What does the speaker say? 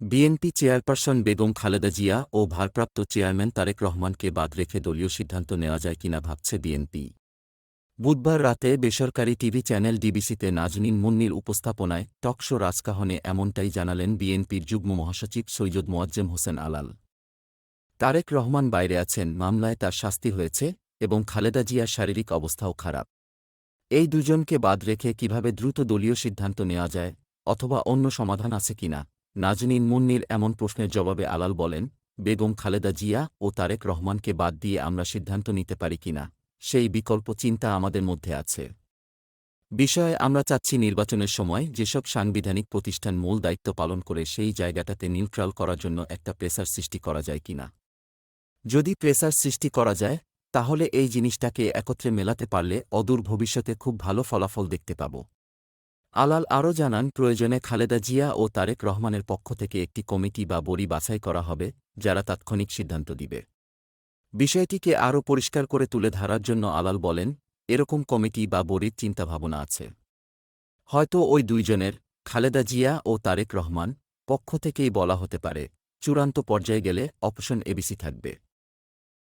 BNP chairperson Begum Khaleda Zia ও ভারপ্রাপ্ত chairman Tarique রহমানকে বাদ রেখে দলীয় সিদ্ধান্ত নেওয়া যায় কিনা ভাবছে বিএনপি। বুধবার রাতে বেসরকারি টিভি চ্যানেল ডিবিসিতে নাজনীন মুন্নির উপস্থাপনায় টকশো রাজকাহনে এমনটাই জানালেন বিএনপির যুগ্ম মহাসচিব সৈয়দ মোয়াজ্জেম হোসেন আলাল। তারেক রহমান বাইরে আছেন, মামলায় তার শাস্তি হয়েছে এবং খালেদা জিয়ার শারীরিক অবস্থাও খারাপ। এই দুজনকে বাদ রেখে কীভাবে দ্রুত দলীয় সিদ্ধান্ত নেওয়া যায় অথবা অন্য সমাধান আছে কিনা? নাজনীন মুন্নির এমন প্রশ্নের জবাবে আলাল বলেন, বেগম খালেদা জিয়া ও তারেক রহমানকে বাদ দিয়ে আমরা সিদ্ধান্ত নিতে পারি কিনা সেই বিকল্প চিন্তা আমাদের মধ্যে আছে। বিষয়ে আমরা চাচ্ছি নির্বাচনের সময় যেসব সাংবিধানিক প্রতিষ্ঠান মূল দায়িত্ব পালন করে সেই জায়গাটাতে নিউট্রাল করার জন্য একটা প্রেসার সৃষ্টি করা যায় কিনা যদি প্রেসার সৃষ্টি করা যায়, তাহলে এই জিনিসটাকে একত্রে মেলাতে পারলে অদূর ভবিষ্যতে খুব ভালো ফলাফল দেখতে পাব। আলাল আরও জানান, প্রয়োজনে খালেদা জিয়া ও তারেক রহমানের পক্ষ থেকে একটি কমিটি বা বড়ি বাছাই করা হবে, যারা তাৎক্ষণিক সিদ্ধান্ত দিবে। বিষয়টিকে আরও পরিষ্কার করে তুলে ধরার জন্য আলাল বলেন, এরকম কমিটি বা বড়ির চিন্তাভাবনা আছে। হয়তো ওই দুইজনের, খালেদা জিয়া ও তারেক রহমান, পক্ষ থেকেই বলা হতে পারে, চূড়ান্ত পর্যায়ে গেলে অপশন এবিসি থাকবে।